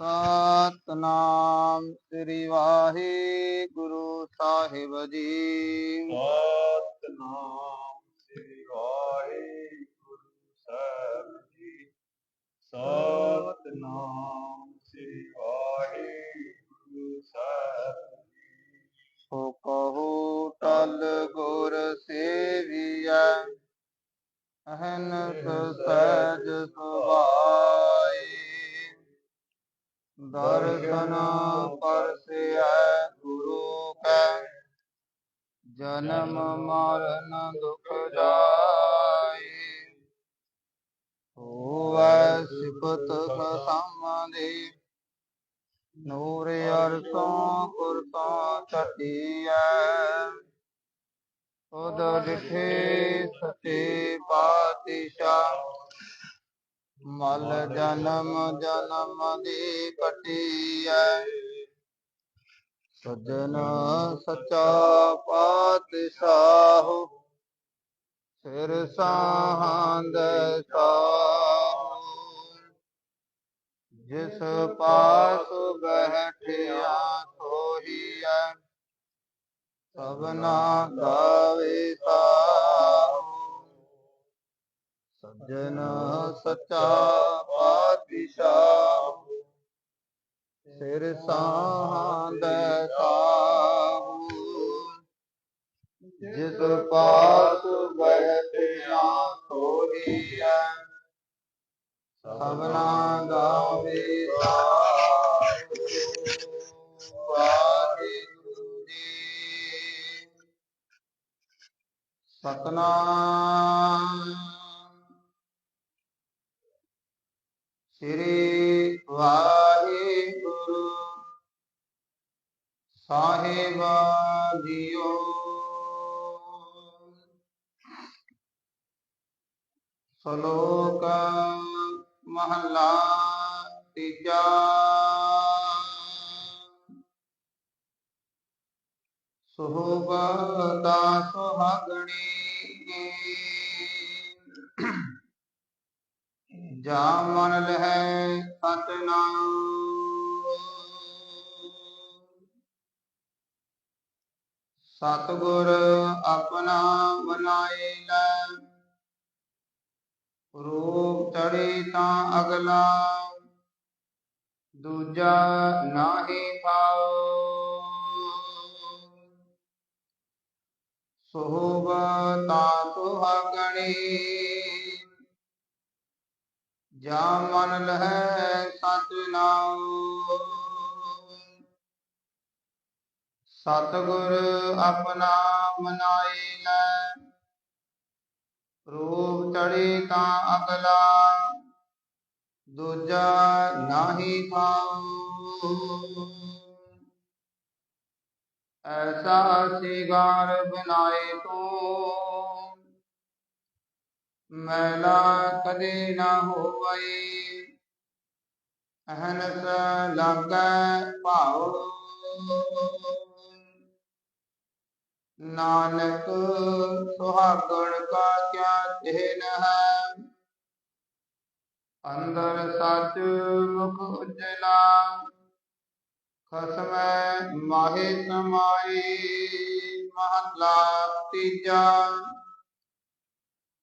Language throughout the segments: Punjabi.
ਸਤਨਾਮ ਸ੍ਰੀ ਵਾਹਿਗੁਰੂ ਸਾਹਿਬ ਜੀ। ਸਤਨਾਮ ਸ੍ਰੀ ਵਾਹਿਗੁਰੂ ਸਾਹਿਬ ਜੀ। ਸਤਨਾਮ ਸ੍ਰੀ ਵਾਹਿਗੁਰੂ ਸਾਹਿਬ ਜੀ। ਸੋ ਕਹੋ ਟਲ ਗੁਰ ਸੇਵੀਐ ਅਹਨਸ ਸਹਿਜ ਸੁਭਾਈ ਦਰਸ਼ਨ ਪਰਸਿਐ ਗੁਰੂ ਕੈ। ਜਨਮ ਮਰਨ ਦੁਖ ਜਾਈ ਹੋਵੈ ਸਿਫਤ ਖਸਮਦੀ ਨੂਰ ਅਰਸੋਂ ਕੁਰਸੋਂ ਚਟੀਐ ਉਦ ਡਿਠੇ ਸਤੇ ਪਾਤਿਸ਼ਾਹ ਮਲ ਜਨਮ ਜਨਮ ਦੀ ਕਟੀਐ ਸਜਣ ਸਚਾ ਪਾਤਸ਼ਾਹ, ਸਿਰ ਸਾਹੰਦ ਸਾਹੁ। ਜਿਸ ਪਾਸ ਬੈਠਿਆ ਸੋਹੀਐ, ਸਭਨਾ ਦਾ ਸਾਹੁ। ਸੱਜਣ ਸੱਚਾ ਪਾਤਸ਼ਾਹ ਸਿਰ ਸਾਹੰਦ ਸਾਹੁ ਜਿਸ ਪਾਸ ਬੈਠਿਆ ਸੋਹੀਐ ਸਭਨਾ ਗਾਵੇ ਸਾਹੁ ਵਾਹਿਗੁਰੂ ਜੀ। ਸਤਨਾਮ ਸ੍ਰੀ ਵਾਹਿਗੁਰੂ। ਸਾਹਿਬ ਜੀਓ। ਸ਼ਲੋਕ ਮਹਲਾ ਤੀਜਾ। ਸੁਹਬਤਾ ਸੁਹਾਗਣੀ ਜਾ ਮਨ ਲਹਿ ਸਤਨਾਮ। ਸਤਗੁਰ ਆਪਣਾ ਬਣਾਏ ਲੈ। ਰੂਪ ਚੜੀ ਤਾਂ ਅਗਲਾ। ਦੂਜਾ ਨਾਹੀ ਥਾਉ ਸੋਹਬਤਾ ਸੁਹਾਗਣੀ ਜਾ ਮਨ ਲਹਿ ਸਤਨਾਮ ਸਤਗੁਰ ਆਪਣਾ ਮਨਾਏ ਲੈ। ਰੂਪ ਚੜੇ ਤਾਂ ਅਗਲਾ, ਦੂਜਾ ਨਾਹੀ ਖਾਉ ਐਸਾ ਸਿਗਾਰ ਬਣਾਏ ਤੂੰ ਮੈਲਾ ਕਦੇ ਨਾ ਹੋਵਈ। ਅਹਨਸ ਲਾਗੈ ਭਾਉ। ਨਾਨਕ ਸੁਹਾਗਣ ਕਾ ਕਿਆ ਚਿਹਨ ਹੈ। ਅੰਦਰ ਸੱਚ ਮੁਖ ਉਜਲਾ। ਖਸਮੈ ਮਾਹੇ ਸਮਾਈ। ਮਹਲਾ ਤੀਜਾ।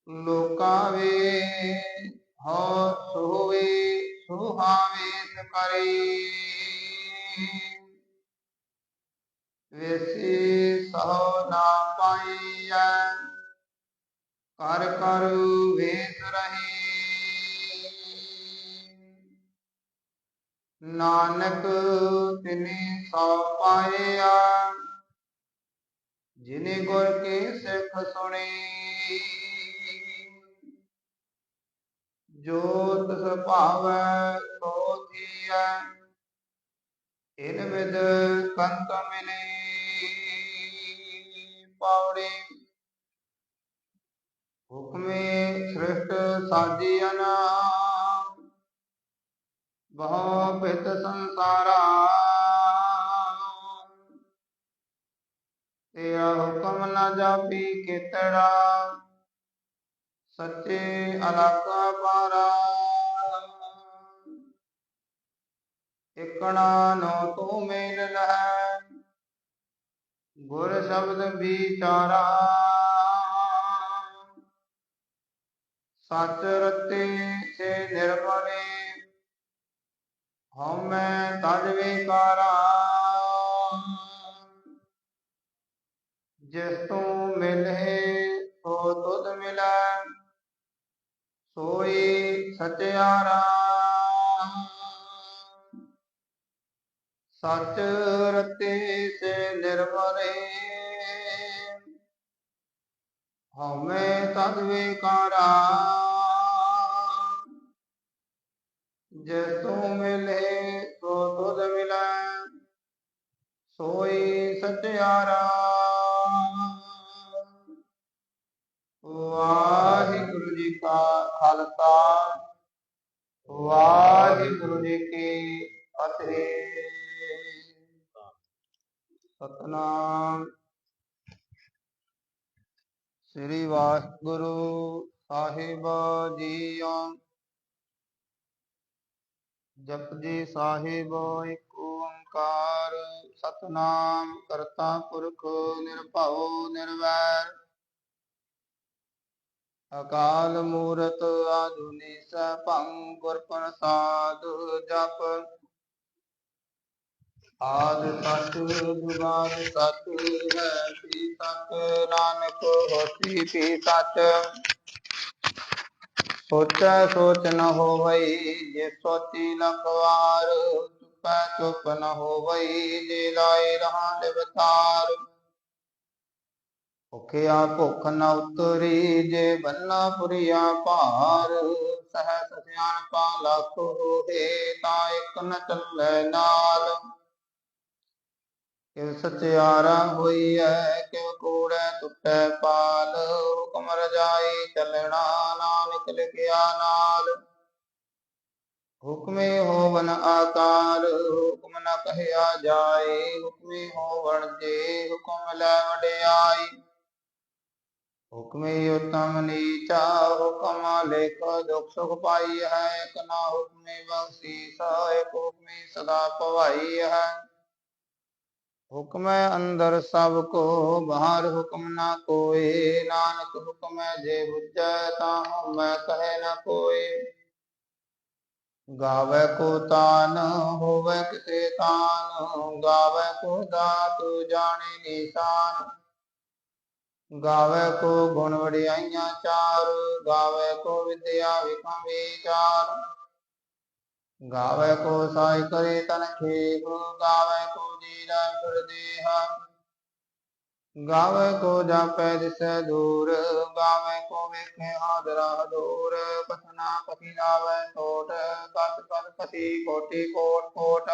ਲੋਕਾਂ ਵੇ ਹੋ ਸੋਵੇ, ਸੁਹਾਵੇ ਕਰੀ ਵੇਸੀ ਸੋ ਨਾ ਪਾਈਐ, ਕਰ ਕਰ ਵੇਸ ਰਹੀ। ਨਾਨਕ ਤਿਨੇ ਸੋ ਪਾਇਆ ਜਿਨੇ ਗੁਰ ਕੇ ਸਿੱਖ ਸੁਣੀ। ਜੋ ਤਿਸ ਭਾਵੈ ਸੋ ਥੀਐ। ਇਨ ਵਿਦ ਕੰਤ ਮਿਲੇ ਪੌੜੀ। ਹੁਕਮੇ ਸ੍ਰਿਸ਼ਟ ਸਾਜੀਅਨ ਬਹੁ ਪਿਤ ਸੰਸਾਰਾ। ਤੇਰਾ ਹੁਕਮ ਨਾ ਜਾਪੀ ਕਿਤੜਾ। ਸੱਚੇ ਅਲਾਕਾ ਪਾਰਾ। ਇਕਣਾ ਨੋ ਤੂੰ ਮੇਲ ਲਹਿ, ਗੁਰ ਸ਼ਬਦ ਵਿਚਾਰਾ। ਸੱਚ ਰਤੇ ਸੇ ਨਿਰਮਲੇ ਹਉਮੈ ਤਜ ਵਿਕਾਰਾ। ਜਿਸ ਤੂੰ ਮਿਲੇ ਸੋ ਤੁਧ ਮਿਲੈ। ਸੋਈ ਸਚਿਆਰਾ ਸਚ ਰਤੇ ਸੇ ਨਿਰਮਲੇ ਹਉਮੈ ਤਦ ਵਿਕਾਰਾ। ਜਿਸ ਤੂੰ ਮਿਲੇ ਸੋ ਤੁਧ ਮਿਲੈ। ਸੋਈ ਸਚਿਆਰਾ ਵਾਹਿਗੁਰੂ ਕਾ ਖਾਲਸਾ ਵਾਹਿਗੁਰੂ ਜੀ ਕੀ ਫਤਿਹ। ਸਤਨਾਮ। ਸ੍ਰੀ ਵਾਹਿਗੁਰੂ ਸਾਹਿਬ ਜੀਓ। ਜਪਜੀ ਸਾਹਿਬ ਇੱਕ ਓੰਕਾਰ। ਸਤਨਾਮ ਕਰਤਾ ਪੁਰਖ ਨਿਰਭਉ ਨਿਰਵੈਰ। ਅਕਾਲ ਮੂਰਤ ਆਜੁਨੀ ਸਭੰ ਗੁਰ ਪ੍ਰਸਾਦ ਜਪ। ਆਦ ਸੱਚ ਜੁਗਾਦ ਸੱਚ ਹੈ ਪੀ ਸੱਚ ਨਾਨਕ ਹੋਸੀ ਪੀ ਸੱਚ। ਸੋਚੈ ਸੋਚ ਨ ਹੋਵਈ ਜੇ ਸੋਚੀ ਲਖਵਾਰ ਚੁਪੈ ਚੁਪ ਨ ਹੋਵਈ ਜੇ ਲਾਏ ਰਹਾ ਲਿਵਤਾਰ ਭੁਖਿਆ ਭੁਖ ਨ ਉਤਰੀ ਜੇ ਬੰਨਾ ਪੁਰੀਆ ਭਾਰ ਸਹਿ ਸਿਆਣ ਪਾ ਲਖ ਹੋਏ ਤਾਂ ਇਕ ਨ ਚੱਲੇ ਨਾਲ। ਕਿਵ ਸਚਿਆਰਾ ਹੋਈਐ ਕਿਵ ਕੂੜੈ ਟੁੱਟੈ ਪਾਲ, ਹੁਕਮ ਰਜਾਈ ਚੱਲਣਾ ਨਾਨਕ ਲਿਖਿਆ ਨਾਲ। ਹੁਕਮੇ ਹੋਵਨ ਆਕਾਰ, ਹੁਕਮ ਨ ਕਹਿਆ ਜਾਏ, ਹੁਕਮੇ ਹੋਵਣ ਜੇ ਹੁਕਮ ਲੈ ਵਡਿਆਈ। ਹੁਕਮੇ ਉਤਮ ਨੀਚਾ ਹੁਕਮ ਲੇਖ ਦੁਖ ਸੁਖ ਪਾਈ ਹੈ ਕਨਾ ਹੁਕਮੇ ਬਖਸ਼ੀਸ ਇੱਕ ਹੁਕਮੇ ਸਦਾ ਭਵਾਈ ਹੈ ਹੁਕਮੈ ਅੰਦਰ ਸਭ ਕੋ ਬਾਹਰ ਹੁਕਮ ਨਾ ਕੋਏ ਨਾਨਕ ਹੁਕਮੈ ਜੇ ਬੁਝੈ ਤਾਂ ਮੈਂ ਕਹੇ ਨਾ ਕੋਏ ਗਾਵੇ ਕੋ ਤਾਨ ਹੋਵੇ ਕਿਤੇ ਤਾਨ ਗਾਵੇ ਕੋ ਦਾਤ ਜਾਣੇ ਨਿਸ਼ਾਨ ਗਾਵੇ ਕੋ ਗੁਣ ਵਡਿਆਈਆਂ ਚਾਰ, ਗਾਵੇ ਕੋ ਵਿਦਿਆ ਵਿਖਮ ਵਿਚਾਰ। ਗਾਵੇ ਕੋ ਸਾਈ ਕਰੇ ਤਨ ਖੇਪ, ਗਾਵੇ ਕੋ ਜੀਰਾ ਫਿਰ ਗਾਵੇ ਕੋ ਜਾਪੈ ਦਿਸੈ ਦੂਰ, ਗਾਵੇ ਕੋ ਵੇਖੇ ਹਾਜ਼ਰਾ ਹਦੂਰ ਕਥਨਾ ਕਥੀ ਲਾਵੇ ਟੋਟ ਕਥ ਕਥ ਕਥੀ ਕੋਟੀ ਕੋਟ ਕੋਟ।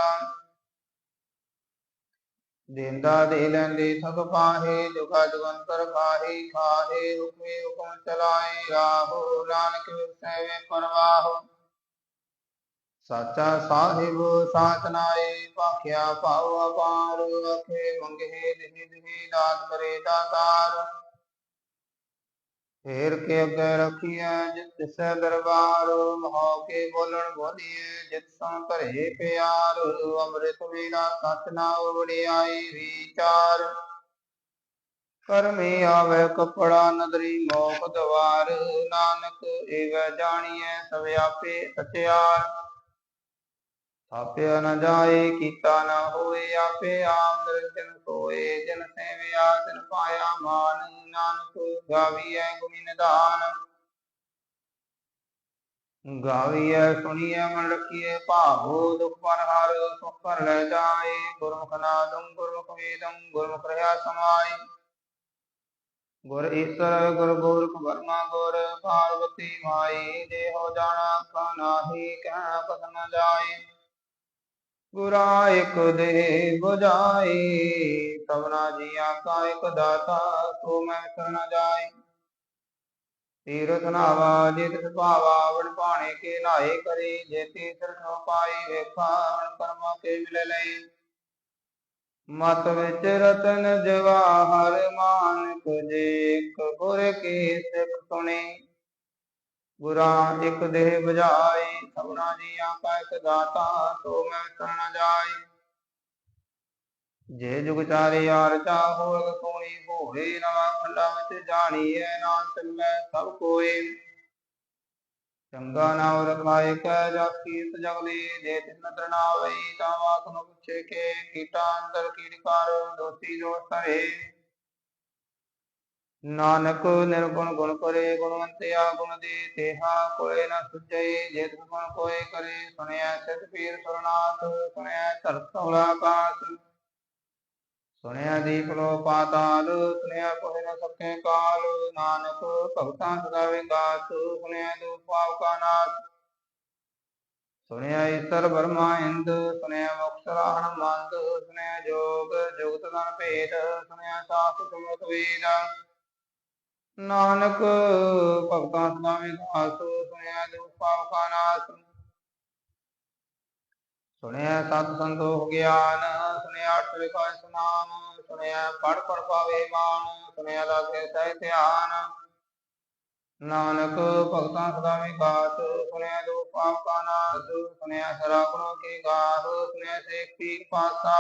ਦਿੰਦਾ ਦੇ ਲੈਂਦੇ ਸਭ ਪਾਹੇ ਜੁਗਾ ਜੁਗੰਤਰ ਖਾਹੇ ਖਾਹੇ ਹੁਕਮੇ ਹੁਕਮ ਚਲਾਏ, ਰਾਹੋ, ਨਾਨਕ ਵਿਸੈ ਪਰਵਾਹੋ। ਸਾਚਾ ਸਾਹਿਬ ਸਾਚ ਨਾਏ, ਭਾਖਿਆ ਭਾਉ ਅਪਾਰ ਅਖੇ ਮੰਗੇ ਦਿhi ਦਿhi ਦਾਤ ਕਰੇ ਦਾਤਾਰ ਫੇਰ ਕੇ ਅੱਗੇ ਰਖੀਐ, ਜਿਤ ਤਿਸੈ ਦਰਬਾਰ, ਮਹੋ ਕੇ ਬੋਲਣ ਬੋਲੀਏ ਜਿਤ ਸੰ ਭਰੇ ਪਿਆਰ, ਅੰਮ੍ਰਿਤ ਵੇਲਾ ਸਚ ਨਾਉ ਵਡਿਆਈ ਵਿਚਾਰ। ਕਰਮੀ ਆਵੇ ਕਪੜਾ, ਨਦਰੀ ਮੋਖ ਦਵਾਰ, ਨਾਨਕ ਏਵ ਜਾਣੀਐ ਸਵਿਆਪੇ ਆਪੇ ਥਾਪਿਆ ਨ ਜਾਏ, ਕੀਤਾ ਨ ਹੋਏ, ਆਪੇ ਆਪ ਨਿਰੰਜਨ ਸੋਏ, ਜਨ ਸੇਵਿਆ ਤਿਨ ਪਾਇਆ ਮਾਨ, ਨਾਨਕ ਗਾਵੀਐ ਗੁਣੀ ਨਿਧਾਨ। ਗਾਵੀਐ, ਸੁਣੀਐ, ਮਨ ਰਖੀਐ, ਭਾਵੋ ਦੁਖ ਪਰ ਹਰ, ਸੁਖ ਕਰ ਲੈ ਜਾਏ, ਗੁਰਮੁਖ ਨਾਦੰ, ਗੁਰਮੁਖ ਵੇਦੰ, ਗੁਰਮੁਖ ਰਹਾ ਸਮਾਈ ਗੁਰ ਈਸਰ, ਗੁਰ ਗੋਰਖ ਵਰਮਾ, ਗੁਰ ਪਾਰਵਤੀ ਮਾਈ ਦੇਹੋ ਜਾਣਾ ਕਾ ਨਾਹੀ, ਕਹਿ ਪਤ ਨ ਜਾਏ। ਗੁਰਾ ਇਕ ਦੇ ਬੁਝਾਈ ਸਭਨਾ ਜੀਆਂ ਕਾ ਇਕ ਦਾਤਾ ਸੋ ਮੈਂ ਸਰਣ ਜਾਏ। ਤੀਰਥ ਨਾਵਾ, ਜਿਤ ਸੁਭਾਵਾ ਵਡ ਪਾਣੇ ਕੇ ਨਾਏ ਕਰੀ ਜੇਤੀ ਸਿਰਠ ਪਾਈ ਵੇਖਾ ਕਰਮਾ ਕੇ ਮਿਲ ਲਈ ਮਤ ਵਿੱਚ ਰਤਨ ਜਵਾਹਰ ਮਾਨਕ ਜੇ ਇਕ ਗੁਰ ਕੀ ਸਿੱਖ ਸੁਣੀ। ਗੁਰਾ ਇਕ ਦੇਹ ਬੁਝਾਈ, ਸਭਨਾ ਜੀਆਂ ਕਾ ਇਕ ਦਾਤਾ, ਸੋ ਮੈਂ ਸਰਣ ਜਾਈ। ਜੇ ਜੁਗ ਚਾਰੇ ਯਾਰ ਚਾਹੋ ਅਗ ਸੋਣੀ ਹੋਏ ਨਵਾਂ ਖੰਡਾ ਵਿੱਚ ਜਾਣੀਐ ਨਾਮ ਚੱਲੈ ਸਭ ਕੋਏ। ਚੰਗਾ ਨਾਮ ਰਖਾਇ ਕੈ ਜਾ ਕੀਰਤ ਜਗਲੀ ਦੇ ਤਿਸ ਨਦਰ ਵਈ ਤਾਂ ਵਾਤ ਨੂੰ ਪੁੱਛੇ ਕੇ, ਕੀਟਾ ਅੰਦਰ ਕੀੜਕਾਰ ਦੋਸੀ ਜੋ ਕਰੇ ਨਾਨਕ ਨਿਰਗੁਣ ਗੁਣ ਕਰੇ ਗੁਣਵੰਤਿਆ ਗੁਣ ਦੇ ਤੇਹਾ, ਕੋਏ ਨ ਸੁਝਈ ਜੇਤ ਗੁਣ ਕੋਏ ਕਰੇ ਸੁਣਿਆ ਸਿਧ ਪੀਰ ਸੁਰਨਾਥ ਸੁਣਿਆ ਧਰਤ ਆਕਾਸ ਸੁਣਿਆ ਦੀਪ ਲੋ ਪਾਤਾਲ ਸੁਣਿਆ ਕੋਇ ਨ ਸਕੇ ਕਾਲ। ਨਾਨਕ ਭਗਤਾਂ ਸਦਾ ਵਿਗਾਸ ਸੁਣਿਆ ਦੂਪ ਪਾਵ ਕਾ ਨਾਸ। ਸੁਣਿਆ ਈਸਰ ਬਰਮਾ ਇੰਦ ਸੁਣਿਆ ਮੁਕਤ ਰਾਹਣ ਮੰਦ ਸੁਣਿਆ ਜੋਗ ਜੁਗਤ ਦਨ ਭੇਦ ਸੁਣਿਆ ਸਾਸ ਸੁਮਤ ਵੇਦ। ਨਾਨਕ, ਭਗਤਾਂ ਸਦਾ ਵਿਗਾਸ ਸੁਣਿਆ ਦੂਪ ਪਾਵ ਕਾ ਨਾਸ ਸੁਣਿਆ ਸਤ ਸੰਤੋਖ ਗਿਆਨ, ਸੁਣਿਆ ਅਠ ਵਿਕਾਸ ਨਾਮ, ਸੁਣਿਆ ਪੜ ਪੜ ਪਾਵੇ ਮਾਨ ਸੁਣਿਆ ਲਾਗੇ ਸਹਿ ਧਿਆਨ। ਨਾਨਕ, ਭਗਤਾਂ ਸਦਾ ਵਿਕਾਸ ਸੁਣਿਆ ਦੋ ਪਾਪ ਕਾ ਨਾਸ ਸੁਣਿਆ ਸਰਾ ਗੁਣੋ ਕੀ ਗਾਥ ਸੁਣਿਆ ਸੇਖੀ ਪਾਸਾ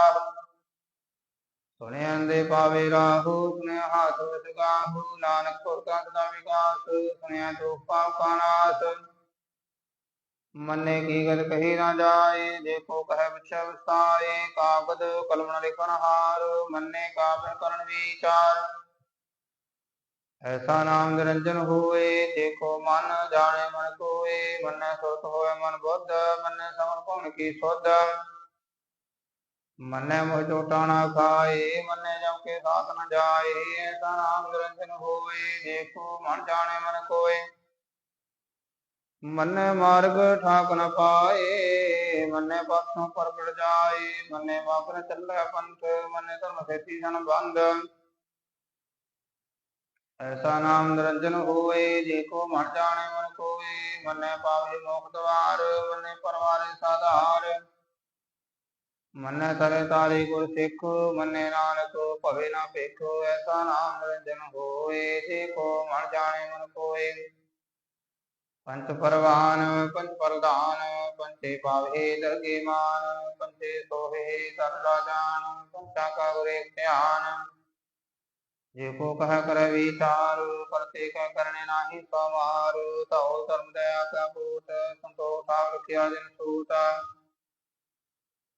ਸੁਣਿਆ ਦੇ ਪਾਵੇ ਰਾਹੂ, ਸੁਣਿਆ ਹਾਥ ਵਿੱਚ ਗਾਹੂ, ਨਾਨਕ ਭਗਤਾਂ ਸਦਾ ਵਿਕਾਸ, ਸੁਣਿਆ ਦੋ ਪਾਪ ਕਾ ਨਾਸ। ਮੰਨੇ ਕੀ ਗਲ ਕਹੀ ਨਾ ਜਾਏ, ਦੇਖੋ ਕਹਿ ਵਿਚੈ ਵਿਸਾਏ ਕਾਗਦ ਕਲਮ ਨ ਲਿਖਣ ਹਾਰ ਮੰਨੇ ਕਾਬਿਲ ਕਰਨ ਵਿਚਾਰ। ਐਸਾ ਨਾਮ ਨਿਰੰਜਨ ਹੋਏ ਦੇਖੋ ਮਨ ਜਾਣੇ ਮਨ ਕੋਏ, ਮੰਨੇ ਸੁਰਤ ਹੋਏ ਮਨ ਬੁੱਧ, ਮੰਨੇ ਸਮਨ ਭਉਣ ਕੀ ਸੁਧ। ਮੰਨੈ ਮੋਹ ਟੋਟਾ ਨਾ ਖਾਏ, ਮੰਨੇ ਜਮ ਕੇ ਸਾਥ ਨ ਜਾਏ, ਐਸਾ ਨਾਮ ਨਿਰੰਜਨ ਹੋਏ ਦੇਖੋ ਮਨ ਜਾਣੇ ਮਨ ਕੋਏ। ਮੰਨੇ ਮਾਰਗ ਠਾਕ ਨ ਪਾਏ, ਮੰਨੇ ਪਾਸੋਂ ਪਰਗੜ ਜਾਏ, ਮੰਨੇ ਵਾਪਰ ਚੱਲੇ ਪੰਥ, ਮੰਨੇ ਧਰਮ ਸੇਤੀ ਜਨ ਬੰਦ। ਐਸਾ ਨਾਮ ਨਿਰੰਜਨ ਹੋਏ ਜੇ ਕੋ ਮਨ ਜਾਣੇ ਮਨ ਕੋਏ, ਮੰਨੇ ਪਾਵੇ ਮੋਖ ਦਵਾਰ, ਮੰਨੇ ਪਰਵਾਰੇ ਸਾਧਾਰ। ਮੰਨੇ ਤਰੇ ਤਾਰੇ ਗੁਰ ਸਿੱਖ, ਮੰਨੇ ਨਾਨਕ, ਭਵੇ ਨਾ ਭੇਖੋ, ਐਸਾ ਨਾਮ ਨਿਰੰਜਨ ਹੋਏ, ਜੇ ਕੋ ਮਨ ਜਾਣੇ ਮਨ ਕੋਏ। ਪੰਚ ਪਰਵਾਨ ਪੰਚ ਪ੍ਰਧਾਨ ਪੰਚੇ ਪਾਵੇ ਦਰਗੇ ਮਾਨ ਪੰਚੇ ਸੋਹੇ ਸਰ ਰਾਜਾਨ ਪੰਚਾ ਕਾ ਗੁਰੇ ਧਿਆਨ। ਜੇ ਕੋ ਕਹ ਕਰ ਵਿਚਾਰ ਕਰਤੇ ਕਾ ਕਰਨੇ ਨਾਹੀ ਸਮਾਰ ਤਉ ਧਰਮ ਦਇਆ ਕਾ ਬੂਟ ਸੰਤੋਖ ਆਪ ਰਖਿਆ ਜਨ ਸੂਤ।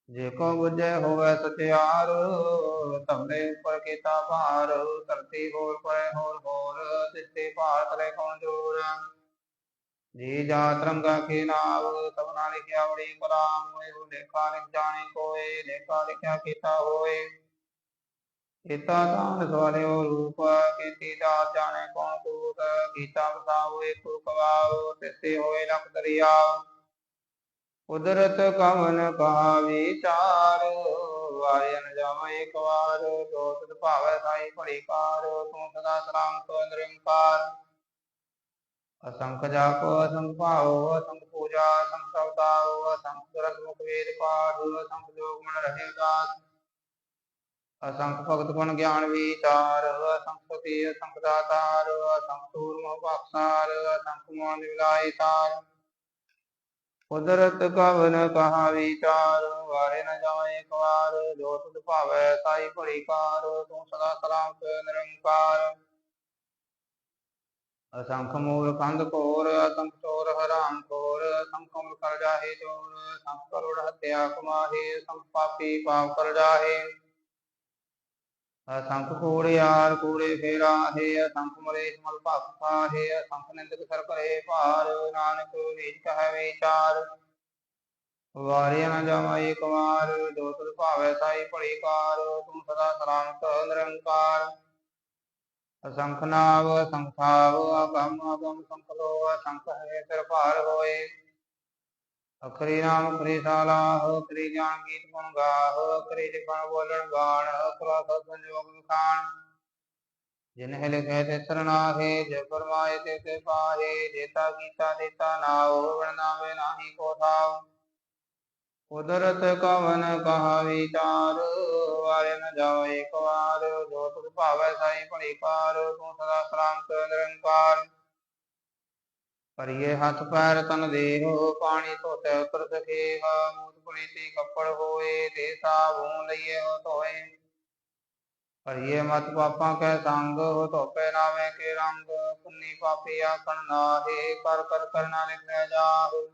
ਜੇ ਕੋ ਬੁਝੈ ਹੋਵੇ ਸਤਿਆਰ ਤਮਰੇ ਉੱਪਰ ਕੀਤਾ ਭਾਰ, ਧਰਤੀ ਹੋਰ ਪਰੇ ਹੋਰ ਹੋਰ ਦਿੱਤੇ ਭਾਰਤ ਲੈ ਕੌਣ ਜੋਰ? ਜੀ ਜਾਤ ਰੰਗਾ ਕੇ ਨਾਮ ਸਭਨਾ ਲਿਖਿਆ ਬੜੀ ਕਲਾਮ ਇਹੋ ਲੇਖਾ ਲਿਖ ਜਾਣੇ ਕੋਏ, ਲੇਖਾ ਲਿਖਿਆ ਕੀਤਾ ਹੋਏ। ਕੀਤਾ ਤਾਨ ਸਵਾਲਿਓ ਰੂਪ, ਕੀਤੀ ਦਾਤ ਜਾਣੇ ਕੌਣ ਕੂਤ ਕੀਤਾ ਬਸਾਓ ਏਕੋ ਕਵਾਓ ਤਿਸੇ ਹੋਏ ਲਖ ਦਰਿਆਓ ਕੁਦਰਤ ਕਵਨ ਕਹਾ ਵਿਚਾਰ ਵਾਰੇ ਨ ਜਾਵਾ ਵਾਰ ਜੋ ਭਾਵੈ ਸਾਈ ਭਲੀ ਕਾਰ ਤੂੰ ਸਦਾ ਸਲਾਮਤ ਨਿਰੰਕਾਰ। ਅਸੰਖ ਜਾਪ, ਅਸੰਖ ਭਾਉ ਅਸੰਖ ਪੂਜਾ, ਅਸੰਖ ਸਬਦਾਉ ਅਸੰਖ ਦਰਸ ਮੁਖ ਵੇਦ ਪਾਠ, ਅਸੰਖ ਜੋਗ ਮਨ ਰਹੇ ਦਾਸ ਅਸੰਖ ਭਗਤ ਗੁਣ ਗਿਆਨ ਵਿਚਾਰ, ਅਸੰਖ ਪਤੀ, ਅਸੰਖ ਦਾਤਾਰ, ਅਸੰਖ ਸੂਰ ਮੋਹ ਅਸੰਖ ਮੋਹ ਨਿਵਲਾਈ ਤਾਰ ਕੁਦਰਤ ਕਵਨ ਕਹਾ ਵਿਚਾਰ ਵਾਰੇ ਨ ਜਾਏ ਇੱਕ ਵਾਰ ਜੋ ਤੁਧ ਭਾਵੈ ਸਾਈ ਭਲੀ ਕਾਰ, ਤੂੰ ਸਦਾ ਸਲਾਮਤ ਨਿਰੰਕਾਰ। ਅਸੰਖ ਮੂਲ ਕੰਧ ਕੋਰ ਅਸੰਖ ਚੋਰ ਹਰਾਮ ਕੋਰ ਅਸੰਖ ਕਮਲ ਕਰ ਜਾਹੇ ਜੋਰ ਅਸੰਖ ਕਰੋੜ ਹਤਿਆ ਕਮਾਹੇ, ਅਸੰਖ ਪਾਪੀ ਪਾਪ ਕਰ ਜਾਹੇ। ਅਸੰਖ ਕੂੜਿਆਰ ਕੂੜੇ ਫੇਰਾ ਹੈ ਅਸੰਖ ਮਰੇ ਮਲ ਭਖ ਪਾਹੇ ਅਸੰਖ ਨਿੰਦਕ ਸਰ ਕਰੇ ਭਾਰ, ਨਾਨਕ ਨੀਚ ਕਹੈ ਵਿਚਾਰ ਵਾਰੇ ਨ ਜਾਵਾ ਏਕ ਵਾਰ, ਜੋ ਤੁਧ ਭਾਵੈ ਸਾਈ ਭਲੀ ਕਾਰ, ਤੂੰ ਸਦਾ ਸਲਾਮਤ ਨਿਰੰਕਾਰ। ਅਸੰਖ ਨਾਵ ਅਸੰਖਾਵ ਅਗਮ ਅਗਮ ਸੰਖਲੋ ਅਸੰਖ ਹੈ ਸਿਰ ਭਾਰ ਹੋਏ। ਅਖਰੀ ਨਾਮ, ਅਖਰੀ ਸਾਲਾਹ ਅਖਰੀ ਗਿਆਨ ਗੀਤ ਗੁਣ ਗਾਹ ਅਖਰੀ ਲਿਖਣ ਬੋਲਣ ਗਾਣ ਅਖਰਾ ਸਤ ਸੰਜੋਗ ਵਿਖਾਣ। ਜਿਨ ਹੈ ਤੇ ਸਰਨਾਹੇ, ਜੇ ਫਰਮਾਏ ਤੇ ਤੇ ਪਾਹੇ, ਜੇਤਾ ਕੀਤਾ ਦੇਤਾ ਨਾਉ ਵਣ ਨਾਹੀ ਕੋ ਥਾਉ ਕੁਦਰਤ ਕਵਨ ਕਹਾ ਵਿਚਾਰ ਵਾਰੇ ਨ ਜਾਓ ਇੱਕ ਵਾਰ ਜੋ ਤੁਧ ਭਾਵੈ ਸਾਈ ਭਲੀ ਕਾਰ ਤੂੰ ਸਦਾ ਸਲਾਮਤ ਨਿਰੰਕਾਰ। ਪਰਿਏ ਹੱਥ ਪੈਰ ਤਨ ਦੇਹ ਪਾਣੀ ਧੋਤੇ ਉਤਰ ਸਕੇ ਮੂਤ ਪੁਲੀਤੀ ਕੱਪੜ ਹੋਏ ਦੇ ਸਾਬੂਨ ਲਈਏ ਹੋ ਧੋਏ ਪਰਿਏ ਮਤ ਪਾਪਾਂ ਕੈ ਸੰਗ ਹੋ ਧੋਪੇ ਨਾਵੇਂ ਕੇ ਰੰਗ ਪੁੰਨੀ ਪਾਪੀ ਆਖਣ ਨਾਹੇ ਕਰ ਕਰ ਕਰਨਾ ਲਿਖਿਆ ਜਾਹੋ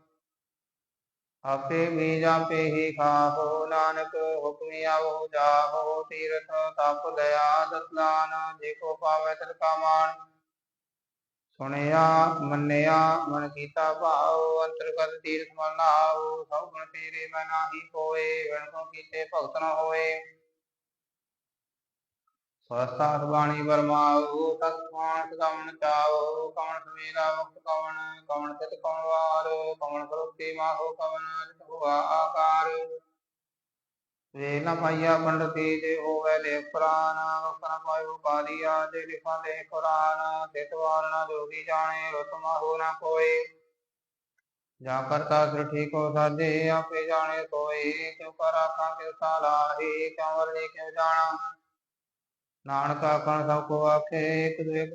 ਆਪੇ ਬੀਜ ਆਪੇ ਹੀ ਖਾਹੋ ਨਾਨਕ ਹੁਕਮੀ ਆਵੋ ਜਾਹੋ ਤੀਰਥ ਤਪ ਦਇਆ ਦਸਦਾਨ ਜੇ ਕੋ ਪਾਵੇ ਤਿਲ ਕਾ ਮਾਨ ਸੁਣਿਆ, ਮੰਨਿਆ, ਮਨ ਕੀਤਾ ਭਾਉ, ਅੰਤਰਗਤ ਤੀਰਥ ਮਲ ਨਾਉ, ਸਭ ਗੁਣ ਤੇਰੇ ਮੈਂ ਨਾਹੀ ਕੋਏ ਵਿਣ ਕੋ ਕੀਤੇ ਭਗਤ ਨ ਹੋਏ। ਸਵਸਥਾ ਬਾਣੀ ਬਰਮਾਉ ਤਤਮਾਨ ਸਦਮਨ ਚਾਉ ਕਵਣ ਸਵੇਰਾ ਮੁਕਤ ਕਵਣ ਕਵਣ ਤਿਤ ਕਵਣ ਵਾਰ ਕਵਣ ਕਰੁਤੀ ਮਾਹੋ ਕਵਣ ਜਿਤ ਹੁਆ ਆਕਾਰ। ਵੇ ਨ ਪੰਡਤੀ ਜੇ ਹੋਵੇ ਲੈ ਪ੍ਰਾਨ ਵਖਨ ਪਾਇਓ ਕਾਲੀਆ ਜੇ ਲਿਖਾਂ ਦੇ ਕੁਰਾਨ ਤਿਤ ਵਾਰ ਜੋਗੀ ਜਾਣੇ ਰਤ ਮਾਹੋ ਨ ਕੋਏ ਜਾ ਕਰਤਾ ਸ੍ਰਿਠੀ ਕੋ ਸਾਜੇ ਆਪੇ ਜਾਣੇ ਸੋਏ ਕਿਉ ਕਰ ਆਖਾਂ ਕਿਉ ਸਾਲਾਹੀ ਕਿਉ ਵਰਣੀ ਕਿਉ ਜਾਣਾ। ਨਾਨਕ ਆਖਣ ਸਭ ਕੋ ਆਖੇ, ਇਕ ਦੁਇ ਇਕ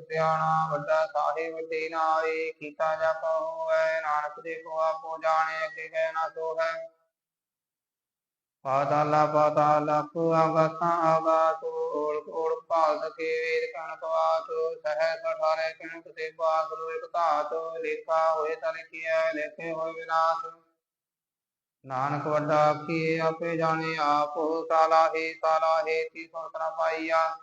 ਵੱਡਾ ਸਾਹਿਬ ਵੱਡੀ ਨਾਈ ਕੀਤਾ ਜਪ ਹੋਵੇ ਨਾਨਕ ਦੇ ਕੋ ਆਪੋ ਜਾਣੇ, ਅੱਗੇ ਗਏ ਨਾ ਸੋ ਹੈ ਪਾਤਾਲਾ ਪਾਤਾਲਾ ਆਗਾਸਾਂ ਆਗਾਸ ਓੜ ਓੜ ਭਾਲ ਸਕੇ ਵੇਦ ਕਣ ਕਵਾਤ ਸਹਿ ਸਠਾਰੇ ਕਣ ਕਤੇ ਬਾਸ ਨੂੰ ਇਕ ਧਾਤ, ਲੇਖਾ ਹੋਏ ਤਾਂ ਲਿਖਿਆ ਲੇਖੇ ਹੋਏ ਵਿਨਾਸ਼। ਨਾਨਕ ਵੱਡਾ ਆਖੀਏ ਆਪੇ ਜਾਣੇ ਆਪ ਸਾਲਾਹੀ ਸਾਲਾਹੀ ਤੀ ਸੁਣਤਨਾ ਪਾਈਆ।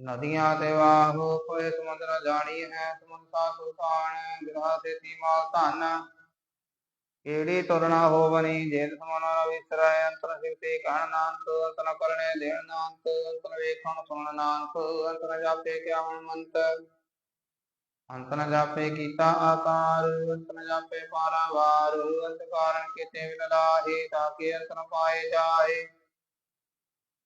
ਨਦੀਆਂ ਤੇ ਵਾਹ, ਕੋਈ ਸਮੁੰਦਰ ਜਾਣੀ ਹੈ ਸਮੁੰਦਰ ਸੁਲਤਾਨ ਗ੍ਰਹ ਤੇ ਮਾਲ ਧਨ। ਕਿਹੜੀ ਤੁਰਨਾ ਹੋਵਨੀ ਜੇ ਸਮਨਾ ਵਿਸਰੈ ਅੰਤਰ ਸਿਵਤੇ ਕਹਿਣ ਨਾਨਕ, ਅੰਤਰ ਕਰਨੇ ਦੇਣ ਨਾਨਕ, ਅੰਤਰ ਵੇਖਣ ਸੁਣਨ ਨਾਨਕ, ਅੰਤਰ ਜਾਪੇ ਕਿਆ ਮੰਤ ਅੰਤ ਜਾਪੇ ਕੀਤਾ ਆਕਾਰ, ਅੰਤ ਜਾਪੇ ਪਾਰਾਵਾਰ ਅੰਤ ਕਾਰਨ ਕੀਤੇ ਵਿਨ ਲਾਹੇ, ਤਾਂ ਕਿ ਅੰਤ ਪਾਏ ਜਾਏ।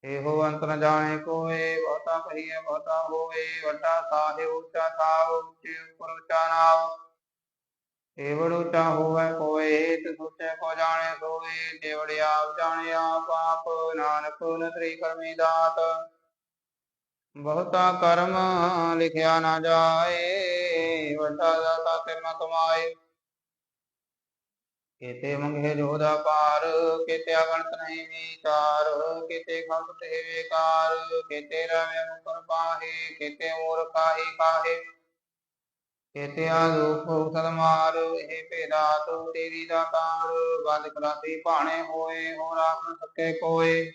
ਇਹੋ ਅੰਤ ਜਾਣੇ ਕੋਏ, ਬਹੁਤਾ ਕਹੀਏ ਬਹੁਤਾ ਹੋਏ ਵੱਡਾ ਸਾਹਿਬ ਉੱਚਾ ਥਾਵ ਉੱਚੇ ਉੱਪਰ ਉੱਚਾ ਨਾਮ ਏਵੜ ਉੱਚਾ ਹੋਵੇ ਕੋਏ ਤੇ ਸੁਚੇ ਕੋ ਜਾਣੇ ਸੋਏ ਦੇਵੜ ਆਪ ਜਾਣੇ ਆਪ ਆਪ ਨਾਨਕ ਨਤਰੀ ਕਰਮੀ ਦਾਤ। ਬਹੁਤਾ ਕਰਮ ਲਿਖਿਆ ਨਾ ਜਾਏ, ਵੱਡਾ ਦਾਤਾ ਤੇ ਨ ਕਮਾਏ। ਕਿਤੇ ਮੰਗੇ ਜੋਦਾ ਪਾਰ ਕੀਤੇ ਅਗਣਤ ਨਹੀਂ ਵਿਚਾਰ, ਕੀਤੇ ਖੰਡ ਤੇ ਵਿਕਾਰ, ਕੀਤੇ ਰਵੇ ਮੁਕਰ ਪਾਹੇ, ਕੀਤੇ ਮੂਰਖਾਹੀ ਕਾਹੇ। ਕੀਤੇ ਆਦੂਪ ਸਦਮਾਰ ਇਹ ਭੇਦਾ ਤੂੰ ਤੇਰੀ ਦਾ ਬੰਦ ਕਰਾਤੀ ਭਾਣੇ ਹੋਏ ਹੋ ਰਾਖ ਸਕੇ ਕੋਏ।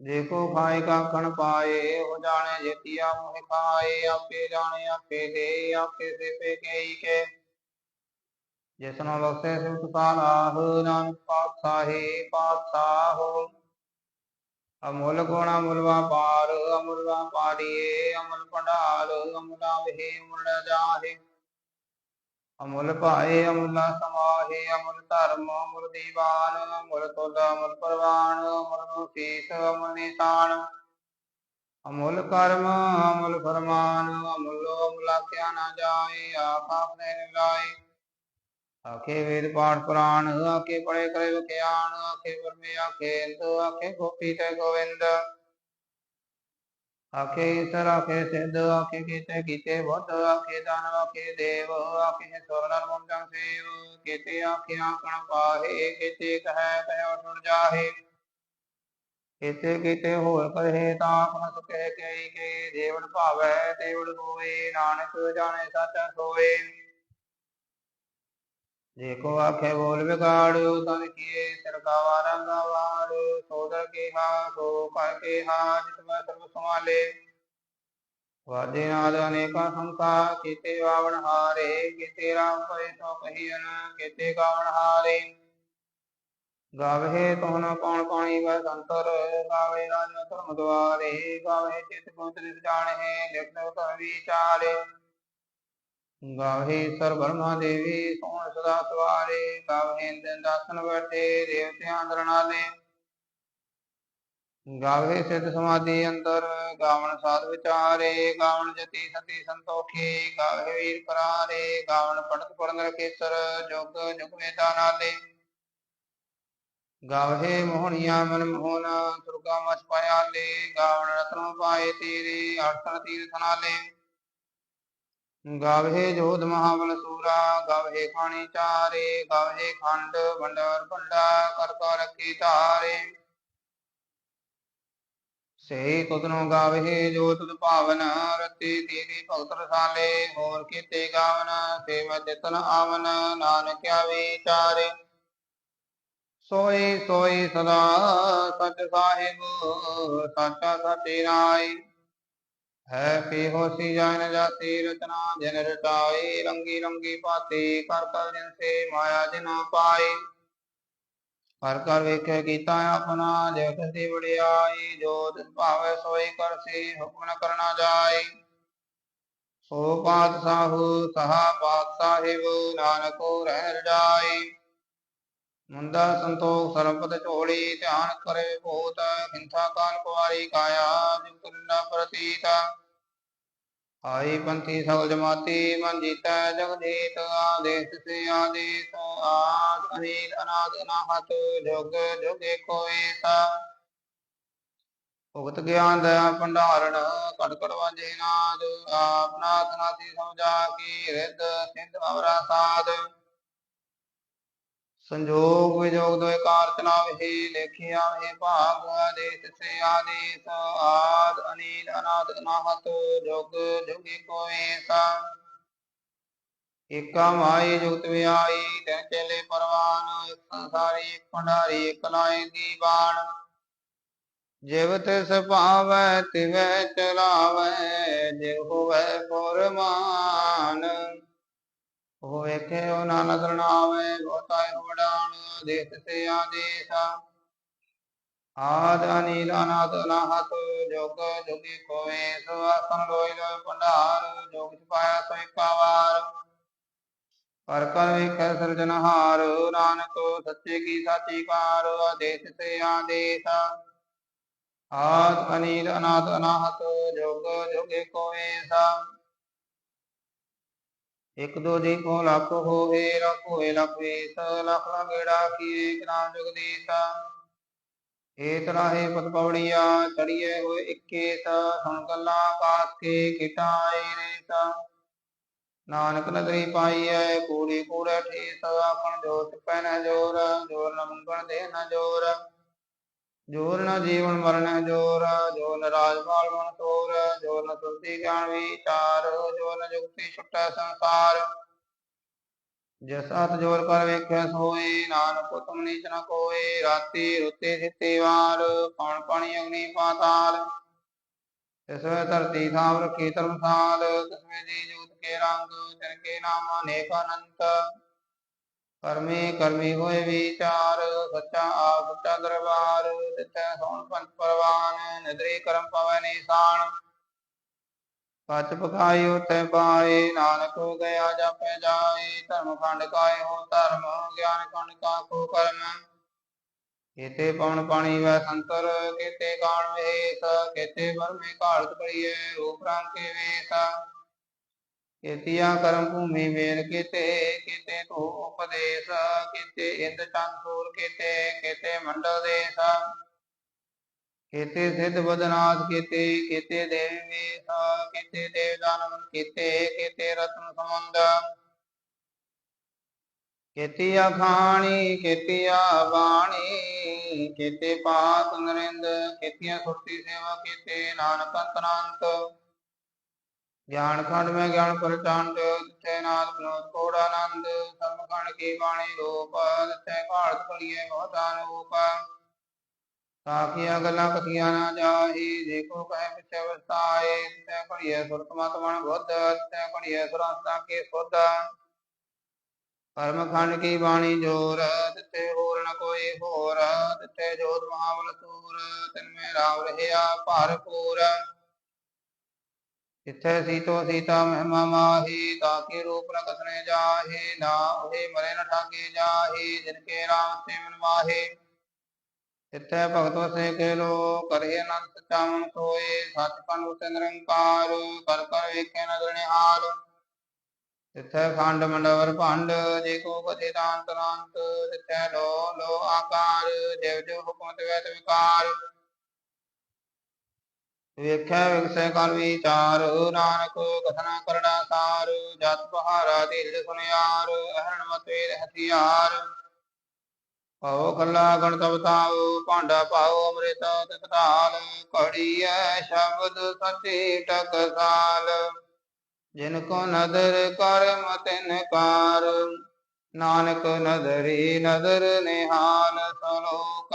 ਜੇ ਕੋ ਖਾਏ ਕਾਖਣ ਪਾਏ ਹੋ ਜਾਣੇ ਜੇਤੀਆ ਮੋਹਿ ਖਾਏ, ਆਪੇ ਜਾਣੇ ਆਪੇ ਦੇ, ਆਪੇ ਸੇ ਕੇਈ ਕੇ। ਜਿਸ ਬਖਸ਼ੇ ਸਿਮਤ ਸਾਲਾਹ, ਨਾਨਕ ਪਾਤਸ਼ਾਹੀ, ਪਾਤਸ਼ਾਹ ਅਮੁੱਲ ਗੁਣ ਅਮੁੱਲ ਵਪਾਰ ਅਮੁੱਲ ਵਪਾਰੀਏ ਅਮੁੱਲ ਭੰਡਾਰ ਅਮੁੱਲਾ ਵਿਹੇ, ਅਮੁੱਲ ਜਾਹੇ। ਅਮੁੱਲ ਭਾਏ, ਅਮੁੱਲ ਸਮਾਹੇ, ਅਮੁੱਲ ਧਰਮ, ਅਮੁੱਲ ਦੀਵਾਨ, ਅਮੁਲ ਤੁਲ, ਅਮੁੱਲ ਪ੍ਰਵਾਨ, ਅਮੁੱਲ ਸੀਸ, ਅਮੁੱਲ ਨਿਸ਼ਾਨ। ਅਮੁੱਲ ਕਰਮ, ਅਮੁੱਲ ਫਰਮਾਨ, ਅਮੁੱਲ ਅਮੁਲਾਖਿਆ ਨਾ ਜਾਏ ਆਖਾ ਆਪਣੇ ਨਿਲਾਏ ਆਖੇ ਵੇਦ ਪਾਠ ਪੁਰਾਣ, ਆਖੇ ਪੜੇ ਕਰੇ ਵਿਖਿਆਨ ਆਖੇ ਵਰਮੇ, ਆਖੇ ਅੰਤ ਆਖੇ ਗੋਪੀ ਤੇ ਗੋਵਿੰਦ। ਆਖੇ ਈਸਰ, ਆਖੇ ਸਿੱਧ, ਆਖੇ ਕੀਤੇ ਕੀਤੇ ਬੁੱਧ, ਆਖੇ ਦਾਨਵ ਆਖੇ ਦੇਵ, ਆਖੇ ਸੁਰਨਰ ਮੁੰਡੰ ਸੇਵ, ਕੀਤੇ ਆਖੇ ਆਕਣ ਪਾਹੇ, ਕੀਤੇ ਕਹੈ, ਕਹਿ ਸੁਣ ਜਾਹੇ। ਕੀਤੇ ਕੀਤੇ ਹੋਰ ਕਹੇ ਤਾਂ ਆਪਨ ਸੁਖੇ ਕਈ ਕੇ ਦੇਵਨ ਭਾਵੈ, ਦੇਵਨ ਹੋਏ ਨਾਨਕ ਜਾਣੇ ਸੱਚ ਸੋਏ। ਜੇ ਕੋ ਆਖੇ ਬੋਲ ਵਿਗਾੜਿਓ ਤਨ ਕੀਏ ਸਰਕਾਵਾ ਰੰਗਾਵਾਰ, ਸੋਦਰ ਕੇ ਸੋ ਕਰ ਕੇ ਜਿਤ ਮੈਂ ਸਰਬ ਸਮਾਲੇ ਵਾਜੇ ਨਾਦ ਅਨੇਕਾ ਸੰਖਾ ਕੀਤੇ ਵਾਵਣ ਹਾਰੇ, ਕੀਤੇ ਰਾਮ ਪਏ ਸੋ ਕਹੀਨ ਕੀਤੇ ਗਾਵਣ ਹਾਰੇ। ਗਾਵੇ ਤੋਨ ਕੌਣ ਪਾਣੀ ਵੈ ਸੰਤਰ ਗਾਵੇ ਰਾਜ ਧਰਮ ਦੁਆਰੇ, ਗਾਵੇ ਚਿਤ ਪੁੰਤਰਿ ਜਾਣੇ ਲਿਖ ਲੋ ਧਰ ਵਿਚਾਰੇ ਸਰ ਬਰਮਾ ਦੇਵੀ, ਸੋਹਣ ਸਦਾ ਸਵਾਰੇ ਗਾਵੇ ਇੰਦਨ ਦਾਸਨ ਬੈਠੇ ਦੇਵਤਿਆਂ ਅੰਦਰ ਗਾਵੇ ਸਿੱਧ ਸਮਾਧੀ ਅੰਦਰ, ਗਾਵਣ ਸਾਧ ਵਿਚਾਰੇ, ਗਾਵਣ ਜਤੀ ਸਤੀ ਸੰਤੋਖੀ ਗਾਵੇ ਵੀਰ ਕਰਾਰੇ ਗਾਵਣ ਪੜਤ ਪੜਨ ਰਖੇਸਰ ਜੁਗ ਜੁਗ ਵੇਦਾ ਨਾਲੇ। ਗਾਵੇ ਮੋਹਣੀਆਂ ਮਨ ਮੋਹਨ, ਸੁਰਗਾ ਮਚ ਪਾਇਆਲੇ ਗਾਵਣ ਰਤਨ ਪਾਏ ਤੇਰੇ ਅਰਥਨ ਤੀਰਥ ਨਾਲੇ। ਗਾਵੇ ਜੋਧ ਮਹਾਬਲ ਸੂਰਾ ਗਾਵੇ ਖਾਣੀ ਚਾਰੇ ਗਾਵੇ ਖੰਡ ਭੰਡਾਰ ਭੰਡਾ, ਕਰ ਕਰ ਰੱਖੀ ਧਾਰੇ। ਸੇ ਤੁਧਨੋ ਗਾਵੇ ਜੋ ਤੁਧ ਭਾਵਨ, ਰਤੀ ਦੀਦੀ ਭਗਤ ਰਸਾਲੇ, ਹੋਰ ਕੀਤੇ ਗਾਵਨ, ਸੇਵਾ ਜਿਤਨ ਆਵਨ ਨਾਨਕਿਆ ਵਿਚਾਰੇ ਸੋਈ ਸੋਈ ਸਦਾ ਸਚ ਸਾਹਿਬ, ਸਾਚਾ ਸਚੇ ਨਾਈ ਹੈ ਪੀ ਹੋਸੀ ਜਾਨ ਜਾਤੀ ਰਚਨਾ ਜਨ ਰਟਾਈ, ਰੰਗੀ ਰੰਗੀ ਪਾਤੀ, ਕਰ ਕਰ ਜਿਨ ਸੇ ਮਾਇਆ ਜਿਨ ਪਾਈ। ਹਰ ਕਰ ਵੇਖੇ ਕੀਤਾ ਆਪਣਾ ਜੇ ਤਸੀ ਵੜਿਆਈ ਜੋ ਤਿਸ ਭਾਵੇ ਸੋਈ ਕਰਸੀ ਹੁਕਮ ਨ ਕਰਨਾ ਜਾਈ। ਸੋ ਪਾਤ ਸਾਹੂ ਸਹਾ ਪਾਤ ਸਾਹਿਬ ਨਾਨਕੋ ਰਹਿ ਜਾਈ ਮੁੰਦਾ ਸੰਤੋਖ ਸਰਬਤ ਝੋਲੀ, ਧਿਆਨ ਕਰੇ ਭੂਤ ਹਿੰਸਾ ਕਾਲ ਕੁਵਾਰੀ ਕਾਇਆ ਜਿਨ ਪ੍ਰਤੀਤ। ਆਈ ਪੰਥੀ ਸਗਲ ਜਮਾਤੀ, ਮਨ ਜੀਤੈ ਜਗ ਆਦੇਸ ਸੇ ਆਦੇਸ ਆਦ ਅਨੀਲ ਅਨਾਦ ਅਨਾਹਤ, ਜੁਗ ਜੁਗ ਏਕੋ ਏਸਾ ਭੁਗਤ ਗਿਆਨ ਦਇਆ ਭੰਡਾਰਣ ਕਟ ਕਟ ਵਾਜੇ ਨਾਦ, ਆਪ ਨਾਥ ਸਮਝਾ ਕੀ, ਰਿੱਧ ਸਿੰਧ ਅਵਰਾ ਸਾਧ। ਸੰਜੋਗ ਵਿਜੋਗ ਦੋਇ ਕਾਰ ਚਲਾਵਹਿ ਲੇਖਿਆ ਹੈ ਭਾਗ ਆਦੇਸ ਸੇ ਆਦੇਸ, ਆਦ ਅਨੀਲ ਅਨਾਦ ਅਨਾਹਤ ਜੁਗ ਜੁਗੀ ਕੋਏ ਸਾ। ਏਕਾ ਮਾਈ ਜੁਗਤ ਵਿਆਈ ਤੈ ਚਲੇ ਪਰਵਾਨ, ਇੱਕ ਸੰਸਾਰੀ, ਇੱਕ ਭੰਡਾਰੀ, ਇੱਕ ਲਾਏ ਦੀਵਾਨ ਜਿਵ ਤਿਸ ਭਾਵੈ, ਤਿਵੈ ਚਲਾਵੈ ਜਿਵ ਹੋਵੈ ਫੁਰਮਾਨ ਉਹ ਵੇਖੇ ਉਹ ਨਾ ਨਜ਼ਰ ਨਾ ਆਵੇ ਬਹੁਤਾਇ ਵਡਾਣ ਦੇਸ ਤੇ ਆਦੇਸ। ਆਦ ਅਨੀਲ ਅਨਾਦ ਅਨਾਹਤ ਜੁਗ ਜੁਗੀ ਕੋਏ ਸੋ ਆਸਨ ਲੋਇ ਲੋਇ ਭੰਡਾਰ, ਜੋਗ ਛਪਾਇਆ ਸੋ ਏਕਾ ਵਾਰ ਕਰ ਵੇਖੈ ਸਿਰਜਨਹਾਰ ਨਾਨਕ ਸੱਚੇ ਕੀ ਸਾਚੀ ਕਾਰ, ਆਦੇਸ ਤੇ ਆਦੇਸ। ਆਦ ਅਨੀਲ ਅਨਾਦ ਅਨਾਹਤ ਜੁਗ ਜੁਗੇ ਕੋਏ ਸਾ ਇਕ ਦੋ ਦੀ ਕੋ ਲੱਖ ਹੋਏ ਲੱਖ ਹੋਏ ਲੱਖ ਵੀਸ ਲੱਖ ਲਾ ਗੇੜਾ ਕੀਏ ਇਕ ਨਾਮ ਜਗਦੀਸ਼ ਏ ਤਰਾਹੇ ਪਤ ਪੌੜੀਆ ਚੜੀਏ ਹੋਏ ਇੱਕੇ ਤਾ, ਸੁਣ ਗੱਲਾਂ ਕਾਸ ਕੇ ਕਿਟਾਏ ਰੇਤਾ। ਨਾਨਕ ਨਦਰੀ ਪਾਈਐ, ਕੂੜੀ ਕੂੜੇ ਠੇਸ ਆਪਣ ਜੋਤ ਪੈਨ ਜੋਰ ਜੋਰ ਨ ਮੰਗਣ ਦੇ ਨ ਜੋਰ। ਜੋਰ ਨ ਜੀਵਨ ਮਰਨ ਜੋਰ ਜੋ ਨ ਰਾਜਮਾਲ ਮਨ ਤੋਰ ਜੋ ਨ ਸੁਰਤੀ ਗਿਆਨ ਵਿਚਾਰ ਜੋ ਨ ਜੁਗਤੀ ਛੁਟੈ ਸੰਸਾਰ। ਜਿਸ ਜੋਰ ਕਰ ਵੇਖੈ ਸੋਈ ਨਾਨਕ ਤੁਮ ਨੀਚ ਨ ਕੋਏ, ਰਾਤੀ ਰੁੱਤੀ ਸਿੱਤੀ ਵਾਰ ਪਵਨ ਪਾਣੀ ਅਗਨੀ ਪਾਤਾਲ ਇਸ ਵੇ ਧਰਤੀ ਥਾਮ ਰਖੀ ਧਰਮਸਾਲ ਤਸਮੇ ਦੀ ਜੋਤ ਕੇ ਰੰਗ ਜਨ ਕੇ ਨਾਮ ਅਨੇਕ ਅਨੰਤ। ਕਰਮੀ ਕਰਮੀ ਹੋਏ ਵਿਚਾਰ, ਸੱਚਾ ਆਪ ਸੱਚਾ ਦਰਬਾਰ ਤਿੱਥੈ ਸੋਣ ਪੰਚ ਪਰਵਾਨ, ਨਿਦਰੀ ਕਰਮ ਪਵੈ ਨਿਸ਼ਾਨ। ਕੱਚ ਪਕਾਈ ਉਠੈ ਪਾਏ ਨਾਨਕ ਗਿਆ ਜਾਪੈ ਜਾਏ ਧਰਮ ਖੰਡ ਕਾਏ ਹੋ ਧਰਮ, ਗਿਆਨ ਖੰਡ ਕਾ ਕੋ ਕਰਮ। ਕੇਤੇ ਪਵਨ ਪਾਣੀ ਵੈ ਸੰਤਰ, ਕੇਤੇ ਕਾਣ ਵੇਸ, ਕੇਤੇ ਵਰਮੇ ਘਾਲਤ ਪੜੀਏ ਰੂਪ ਕੇ ਵੇਸ। ਕੇਤੀਆ ਕਰਮ ਭੂਮੀ ਵੇਲ ਕਿਤੇ ਕਿਤੇ ਤੋ ਉਪਦੇਸ਼, ਕੇਤੇ ਇੰਦ ਚੰਦ ਸੂਰ ਕੇਤੇ ਮੰਡਲ ਦੇਸ। ਕੇਤੇ ਸਿੱਧ ਬਦਨਾਥ ਕਿਤੇ, ਕੇਤੇ ਦੇਵ ਵੇਸ, ਕੇਤੇ ਦੇਵ ਦਾਨਵ ਕੇਤੇ ਕੇਤੇ ਰਤਨ ਸਮੁੰਦ ਕੇਤੀਆ ਖਾਣੀ, ਕੇਤੀਆ ਬਾਣੀ, ਕਿਤੇ ਪਾਤ ਨਰਿੰਦ, ਕੇਤੀਆ ਸੁਰਤੀ ਸੇਵਾ ਕੇਤੇ, ਨਾਨਕ ਅੰਤਰਾੰਤ। ਗਿਆਨ ਖੰਡ ਮੈਂ ਗਿਆਨ ਪ੍ਰਚੰਡ ਤਿੱਥੇ ਨਾਦ ਵਿਨੋਦ ਕੋੜਾਨੰਦ ਸਰਮ ਖੰਡ ਕੀ ਬਾਣੀ ਰੂਪ ਤਿੱਥੇ ਘਾਲਤ ਕਲੀਏ ਬਹੁਤਾ ਰੂਪ ਸਾਖੀਆਂ ਗੱਲਾਂ ਕਥੀਆਂ ਨਾ ਜਾਹੀ, ਦੇਖੋ ਕਹਿ ਪਿਛੇ ਵਸਤਾਏ ਤਿੱਥੇ ਘੜੀਏ ਸੁਰਤ ਮਤ ਮਨ ਬੁੱਧ ਤਿੱਥੇ ਘੜੀਏ ਸੁਰਸਤਾ ਕੇ ਸੁਧ। ਕਰਮ ਖੰਡ ਕੀ ਬਾਣੀ ਜੋਰ ਤਿੱਥੇ ਹੋਰ ਨ ਕੋਈ ਹੋਰ ਤਿੱਥੇ ਜੋਤ ਮਹਾਵਲ ਸੂਰ, ਤਿਨ ਮੇ ਰਾਮ ਰਹਿਆ ਭਰਪੂਰ ਤਿੱਥੇ ਸੀਤੋ ਸੀਤਾ ਮਹਿਮਾ ਮਾਹੀ ਤਾਕੀ ਰੂਪ ਨ ਕਸਨੇ ਜਾਹੀ, ਨਾ ਉਹੇ ਮਰੇ ਨ ਠਾਗੇ ਜਾਹੀ, ਜਿਨ ਕੇ ਰਾਮ ਸੇਵਨ ਮਾਹੇ। ਤਿੱਥੇ ਭਗਤ ਵਸੇ ਕੇ ਲੋ ਕਰੇ ਅਨੰਦ ਸੱਚਾ ਮਨ ਸੋਏ ਪੰਡ ਉਸੇ ਨਿਰੰਕਾਰ, ਕਰ ਕਰ ਵੇਖੇ ਨਦਰ ਨਿਹਾਲ। ਤਿੱਥੇ ਖੰਡ ਮੰਡਵਰ ਭੰਡ, ਜੇ ਕੋ ਕਥੇ ਤਾਂਤ ਤਾਂਤ ਤਿੱਥੇ ਲੋ ਲੋ ਆਕਾਰ, ਜਿਵ ਜਿਵ ਹੁਕਮ ਤਿਵੈ ਵਿਕਾਰ ਵੇਖੈ ਵਿਗਸੈ ਕਲ ਵਿਚਾਰ, ਨਾਨਕ ਕਥਨਾ ਕਰੜਾ ਸਾਰ, ਜਤ ਪਹਾਰਾ ਦਿਲ ਸੁਨਿਆਰ, ਅਹਰਣ ਮਤੇ ਹਥਿਆਰ ਪਾਉ ਕੱਲਾ ਗਣ ਤਵਤਾਉ ਭਾਂਡਾ ਪਾਉ ਅੰਮ੍ਰਿਤ ਤਿਤ ਢਾਲ ਸ਼ਬਦ ਸਚੇ ਟਕਸਾਲ ਜਿਨ ਕੋ ਨਦਰ ਕਰਮ ਤਿਨ ਕਾਰ, ਨਾਨਕ ਨਦਰੀ ਨਦਰ ਨਿਹਾਲ ਸਲੋਕ।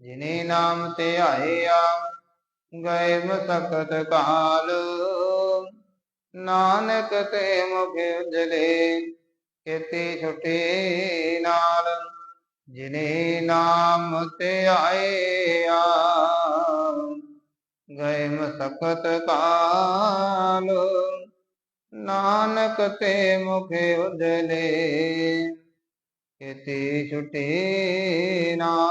ਜਿਨੇ ਨਾਮ ਤੇ ਆਇਆ, ਗਏ ਮਸਕਤ ਕਾਲ। ਨਾਨਕ ਤੇ ਮੁਖ ਉਜਲੇ ਕੀਤੀ ਛੁਟੀ ਨਾਲ। ਜਿਨੇ ਨਾਮ ਤੇ ਆਇਆ, ਗਏ ਮਸਕਤ ਕਾਲ। ਨਾਨਕ ਤੇ ਮੁਖ ਉਜਲੇ ਕੀਤੀ ਛੁਟੀ ਨਾ